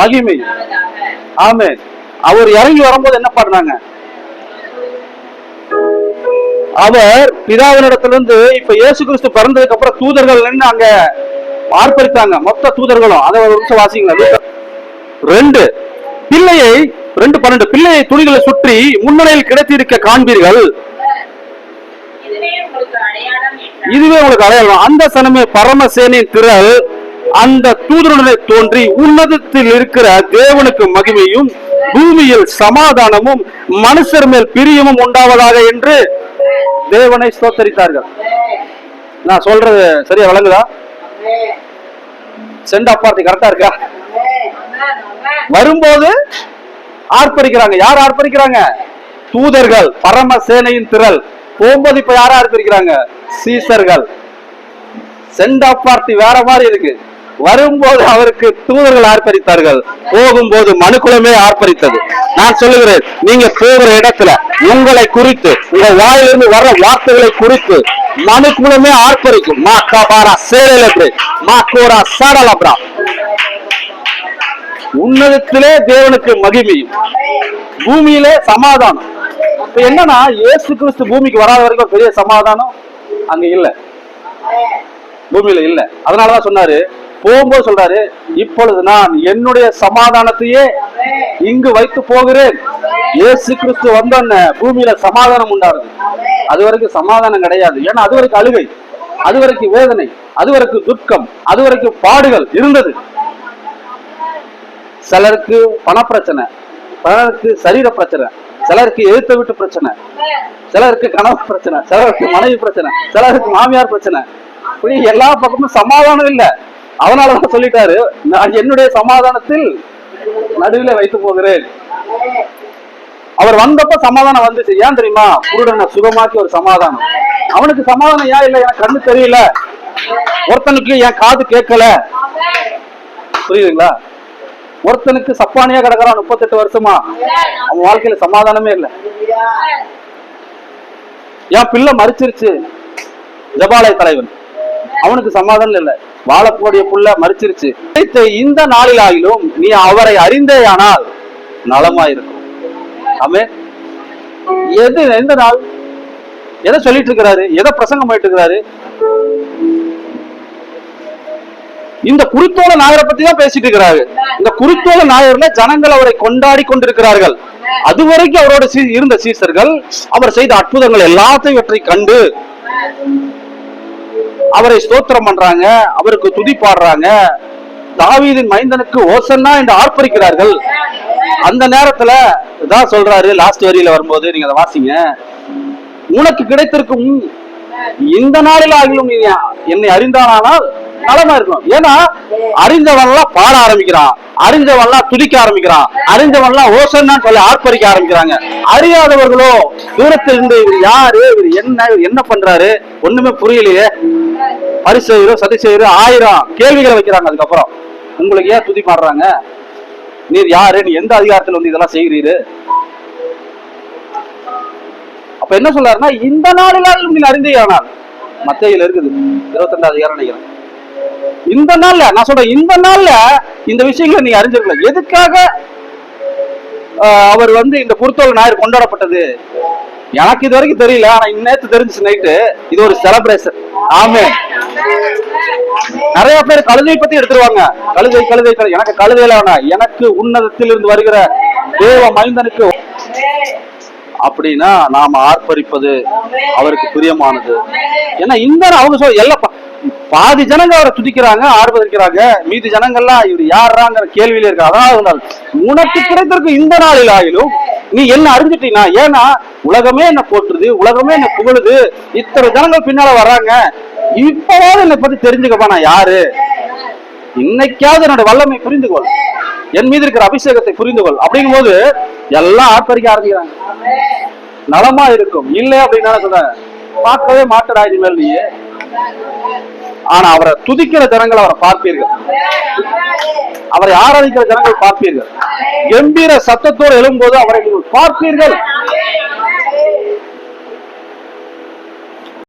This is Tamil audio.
மகிமை. ஆமே அவர் இறங்கி வரும்போது என்ன பண்ணாங்க அவர் பிதாவினிடத்திலிருந்து இப்ப இயேசு கிறிஸ்து பிறந்ததுக்கு அப்புறம் தூதர்கள் நின்று அங்க ஆர்ப்பரித்தாங்க மொத்த தூதர்களும். அதை ஒரு நிமிஷம் வாசிங்களா. ரெண்டு. பிள்ளையை ரெண்டு பன்னெண்டு. பிள்ளையை துணிகளை சுற்றி முன்னணியில் கிடைத்திருக்க காண்பீர்கள். இதுவே உங்களுக்கு அடையாளம் அந்த சனமே பரமசேனின் திரள் அந்த தூதருடனே தோன்றி உன்னதத்தில் இருக்கிற தேவனுக்கு மகிமையும் பூமியில் சமாதானமும் மனுஷர் மேல் பிரியமும் உண்டாவதாக என்று தேவனை ஸ்தோத்தரித்தார்கள். நான் சொல்றது சரியா வழங்குதா சென்ட் அப்பார்த்தி கரெக்டா இருக்கா? வரும்போது ஆர்ப்பரிக்கிறாங்க. யார் ஆர்ப்பரிக்கிறாங்க? தூதர்கள் பரம சேனையின் திரள். போகும்போது இப்ப யாரா ஆர்ப்பரிக்கிறாங்க? சீசர்கள். சென்ட் ஆஃப் பார்ட்டி வேற மாதிரி இருக்கு. வரும்போது அவருக்கு தூதர்கள் ஆர்ப்பரித்தார்கள். போகும்போது மனுக்குலமே ஆர்ப்பரித்தது. நான் சொல்லுகிறேன் நீங்க போகிற இடத்துல உங்களை குறித்து உங்க வாயிலிருந்து வர்ற வார்த்தைகளை குறித்து மனுக்குலமே ஆர்ப்பரிக்கும். மா கபாரா சேரலப்ரே மா கோரா சாடலப்ரா உன்னதத்திலே தேவனுக்கு மகிமையும் பூமியிலே சமாதானம். இப்ப என்னன்னா இயேசு கிறிஸ்து பூமிக்கு வராத வரைக்கும் பெரிய சமாதானம் அங்க இல்ல. பூமியில இல்ல. அதனாலதான் சொன்னாரு போகும்போது சொல்றாரு இப்பொழுது நான் என்னுடைய சமாதானத்தையே இங்கு வைத்து போகிறேன். ஏசு கிறிஸ்து வந்தோன்ன பூமியில சமாதானம் உண்டாருது அது வரைக்கும் சமாதானம் கிடையாது. ஏன்னா அது வரைக்கும் அழுகை அது வரைக்கும் வேதனை அது வரைக்கும் துக்கம் அது வரைக்கும் பாடுகள் இருந்தது. சிலருக்கு பணப்பிரச்சனை சிலருக்கு சரீர பிரச்சனை சிலருக்கு எழுத்த விட்டு பிரச்சனை சிலருக்கு கணவர் பிரச்சனை சிலருக்கு மனைவி பிரச்சனை சிலருக்கு மாமியார் பிரச்சனை. இப்படி எல்லா பக்கமும் சமாதானம் இல்ல. அவனாலதான் சொல்லிட்டாரு நான் என்னுடைய சமாதானத்தில் நடுவில் வைத்து போகிறேன். அவர் வந்தப்ப சமாதானம் வந்துச்சு. ஏன் தெரியுமா? குருடனை சுகமாக்கி ஒரு சமாதானம். அவனுக்கு சமாதானம் ஏன் இல்ல? எனக்கு கண்ணு தெரியல. ஒருத்தனுக்கு என் காது கேட்கல. புரியுதுங்களா? ஒருத்தனுக்கு சப்பானியா கிடக்குறான் முப்பத்தெட்டு வருஷமா. அவன் வாழ்க்கையில சமாதானமே இல்லை. என் பிள்ளை மறிச்சிருச்சு. ஜபாலய தலைவன். அவனுக்கு சமாதானம் இல்லை. வாழக்கூடிய புள்ள மறிச்சிருச்சு. இந்த இந்த நாளிலாகிலும் நீ அவரை அறிந்தேயானால் நலமாயிருக்கும். ஆமே எது எந்த நாள்? எதை சொல்லிட்டு இருக்கிறாரு எதை பிரசங்கம் பண்ணிட்டு இருக்கிறாரு இந்த குருத்தோல நாயரை பத்தி தான் பேசிட்டு இருக்கிறாரு. இந்த குருத்தோல நாயர்ல ஜனங்கள் அவரை கொண்டாடி கொண்டிருக்கிறார்கள். அதுவரைக்கும் அவரோட இருந்த சீசர்கள் அவர் செய்த அற்புதங்கள் எல்லாத்தையும் இவற்றை கண்டு அவரை ஸ்தோத்திரம் பண்றாங்க அவருக்கு துதி பாடுறாங்க. தாவீதின் மைந்தனுக்கு ஓசன்னா என்று ஆர்ப்பரிக்கிறார்கள். அந்த நேரத்துல இதான் சொல்றாரு லாஸ்ட் வரியில வரும்போது நீங்க அதை வாசிங்க. உனக்கு கிடைத்திருக்கும் இந்த நாளில் ஆகிலும் நீ என்னை அறிந்தானால் நலமா இருக்கும் ஏன்னா அறிந்தவன்லாம் பாட ஆரம்பிக்கிறான். அறிந்தவன்லாம் துதிக்க ஆரம்பிக்கிறான். அறிந்தவன்லாம் ஓசன்னான்னு சொல்லி ஆர்ப்பரிக்க ஆரம்பிக்கிறாங்க. அறியாதவர்களோ தூரத்தில் இருந்து இவர் யாரு இவர் என்ன இவர் என்ன பண்றாரு ஒண்ணுமே புரியலையே. பரிசெய்கிறோம் சதி செய்யறோ ஆயிரம் கேள்விகளை வைக்கிறாங்க அதுக்கப்புறம். உங்களுக்கு ஏன் துதி பாடுறாங்க? நீர் யாரு? நீ எந்த அதிகாரத்துல வந்து இதெல்லாம் செய்கிறீரு? அப்ப என்ன சொல்றாருன்னா இந்த நாளிலாலும் நீ அறிந்தேயானால். மத்தையில் இருக்குது. இருபத்தி ரெண்டாவது அதிகாரம் நினைக்கிறேன். இந்த நாள்ல நான் சொல்றேன் இந்த நாள்ல இந்த விஷயங்களை நீங்க அறிஞ்சிருக்கல எதுக்காக அவர் வந்து இந்த குருத்தோல் ஞாயிறு கொண்டாடப்பட்டது? எனக்கு இது வரைக்கும் தெரியல ஆனா நேத்து தெரிஞ்சு நைட்டு இது ஒரு செலப்ரேஷன் ஆமே நிறைய பேர் கழுதை பத்தி எடுத்துருவாங்க. கழுதை கழுதை கழுதை. எனக்கு கழுதையில வேணாம். எனக்கு உன்னதத்தில் இருந்து வருகிற தேவ மைந்தனுக்கு அப்படின்னா நாம ஆர்ப்பரிப்பது அவருக்கு பிரியமானது. ஏன்னா இந்த அவங்க சொல்ல எல்லா பாதி ஜனங்க அவரை துதிக்கிறாங்க ஆர்வதிக்கிறாங்க மீதி ஜனங்கள்லாம் இவர் யாருறாங்கிற கேள்வியில இருக்க அதாவது நாள் உனக்கு கிடைத்திருக்கும் இந்த நாளில் ஆகிலும் நீ என்ன அறிஞ்சிட்டீனா? ஏன்னா உலகமே என்ன போற்றுது உலகமே என்ன புகழுது. இத்தனை ஜனங்கள் பின்னால வர்றாங்க. இப்பவாவது என்னை பத்தி தெரிஞ்சுக்கப்பா நான் யாரு? இன்னைக்காவது என்னோட வல்லமை புரிந்து கொள் என் மீது இருக்கிற அபிஷேகத்தை புரிந்து கொள் அப்படிங்கும்போது எல்லாம் ஆர்ப்பரிக்க ஆரம்பிக்கிறாங்க. நலமா இருக்கும். இல்லை அப்படின்னா சொல்றேன் பார்க்கவே மாட்டடா இனிமேல் நீ. ஆனா அவரை துதிக்கிற ஜனங்கள் அவரை பார்ப்பீர்கள். அவரை ஆராதிக்கிற ஜனங்கள் பார்ப்பீர்கள். கம்பீர சத்தத்தோடு எழும்போது அவரை நீங்கள் பார்ப்பீர்கள்.